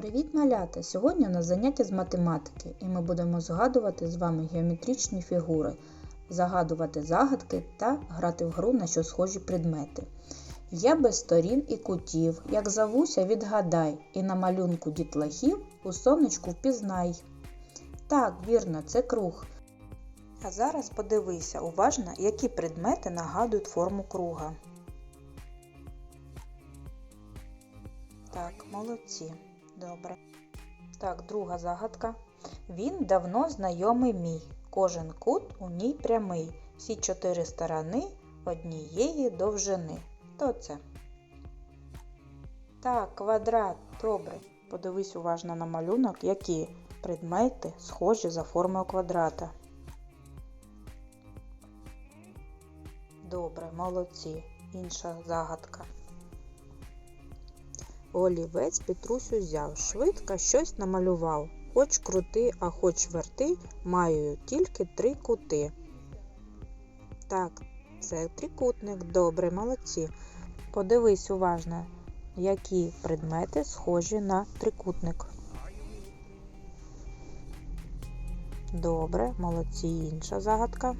Привіт, малята! Сьогодні у нас заняття з математики, і ми будемо згадувати з вами геометричні фігури, загадувати загадки та грати в гру на що схожі предмети. Я без сторін і кутів, як зовуся, відгадай, і на малюнку дітлахів у сонечку впізнай. Так, вірно, це круг. А зараз подивися уважно, які предмети нагадують форму круга. Так, молодці. Добре. Так, друга загадка. Він давно знайомий мій. Кожен кут у ній прямий. Всі чотири сторони однієї довжини. Хто це? Так, квадрат. Добре. Подивись уважно на малюнок, які предмети схожі за формою квадрата. Добре, молодці. Інша загадка. Олівець Петрусю взяв, швидко щось намалював. Хоч крути, а хоч верти, маю тільки три кути. Так, це трикутник. Добре, молодці. Подивись уважно, які предмети схожі на трикутник. Добре, молодці. Інша загадка.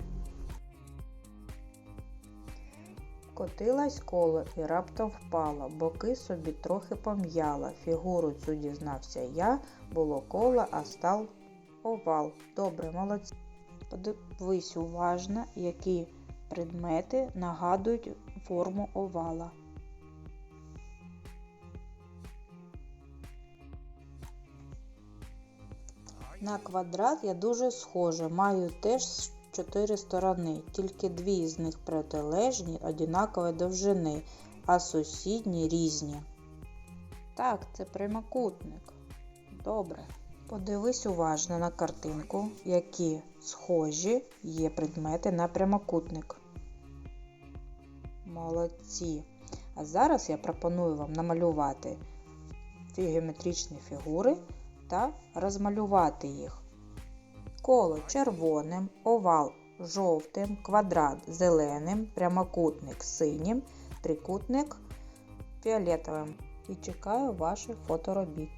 Котилась коло і раптом впала, боки собі трохи пом'яла. Фігуру цю дізнався я, було коло, а став овал. Добре, молодці. Подивись уважно, які предмети нагадують форму овала. На квадрат я дуже схожа, маю теж чотири сторони, тільки дві з них протилежні однакової довжини, а сусідні різні. Так, це прямокутник. Добре. Подивись уважно на картинку, які схожі є предмети на прямокутник. Молодці. А зараз я пропоную вам намалювати геометричні фігури та розмалювати їх коло червоним, овал жовтим, квадрат зеленим, прямокутник синім, трикутник фіолетовим. І чекаю ваших фоторобіт.